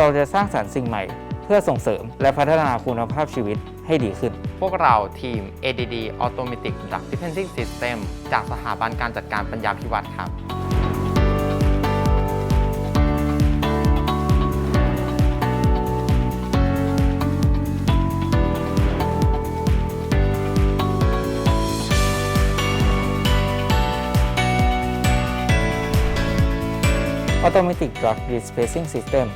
เราจะสร้างสรรค์สิ่งใหม่ เพื่อส่งเสริมและพัฒนาคุณภาพชีวิตให้ดีขึ้น พวกเราทีม ADD Automatic Drug Dispensing System จากสถาบันการจัดการปัญญาพิวัตรครับ Automatic Drug Dispensing System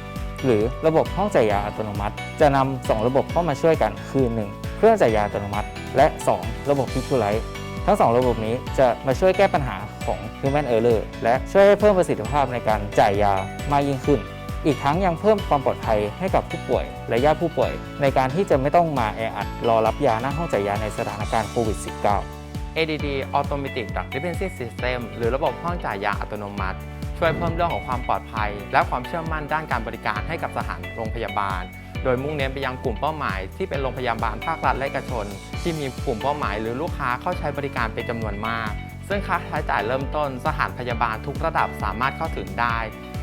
หรือระบบห้องจ่ายยาอัตโนมัติ จะนำสองระบบเข้ามาช่วยกันคือ 1. เครื่องจ่ายยาอัตโนมัติ และ 2. ระบบ Pick to Light ทั้ง 2 ระบบนี้จะมาช่วยแก้ปัญหาของ Human Error และช่วยให้เพิ่มประสิทธิภาพในการจ่ายยามากยิ่งขึ้น อีกทั้งยังเพิ่มความปลอดภัยให้กับผู้ป่วยและญาติผู้ป่วย ในการที่จะไม่ต้องมาแออัดรอรับยาหน้าห้องจ่ายยาในสถานการณ์โควิด -19 ADD Automatic Drug Dispensing System หรือระบบห้องจ่ายยาอัตโนมัติ ช่วยเพิ่มเรื่องของความปลอดภัย และความเชื่อมั่นด้านการบริการให้กับสถานโรงพยาบาล โดยมุ่งเน้นไปยังกลุ่มเป้าหมาย ที่เป็นโรงพยาบาลภาครัฐและเอกชน ที่มีกลุ่มเป้าหมาย หรือลูกค้าเข้าใช้บริการเป็นจำนวนมาก ซึ่งค่าใช้จ่ายเริ่มต้น สถานพยาบาลทุกระดับสามารถเข้าถึงได้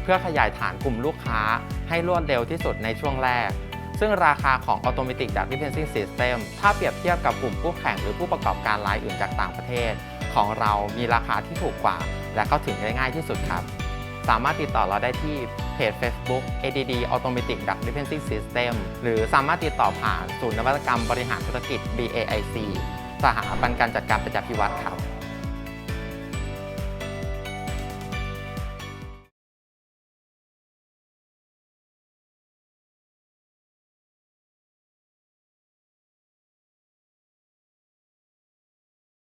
เพื่อขยายฐานกลุ่มลูกค้า ให้รวดเร็วที่สุดในช่วงแรกซึ่งราคาของ Automatic Drug Dispensing System ถ้าเปรียบเทียบกับกลุ่มคู่แข่งหรือผู้ประกอบการรายอื่นจากต่างประเทศ ของเรามีราคาที่ถูกกว่า และเข้าถึงได้ง่ายที่สุดครับ สามารถติดต่อเราได้ที่เพจ Facebook ADD Automatic Duct Dispensing System หรือสามารถติดต่อผ่านศูนย์นวัตกรรมบริหารธุรกิจ BAIC สถาบันการจัดการประจักษ์พิวัตรครับ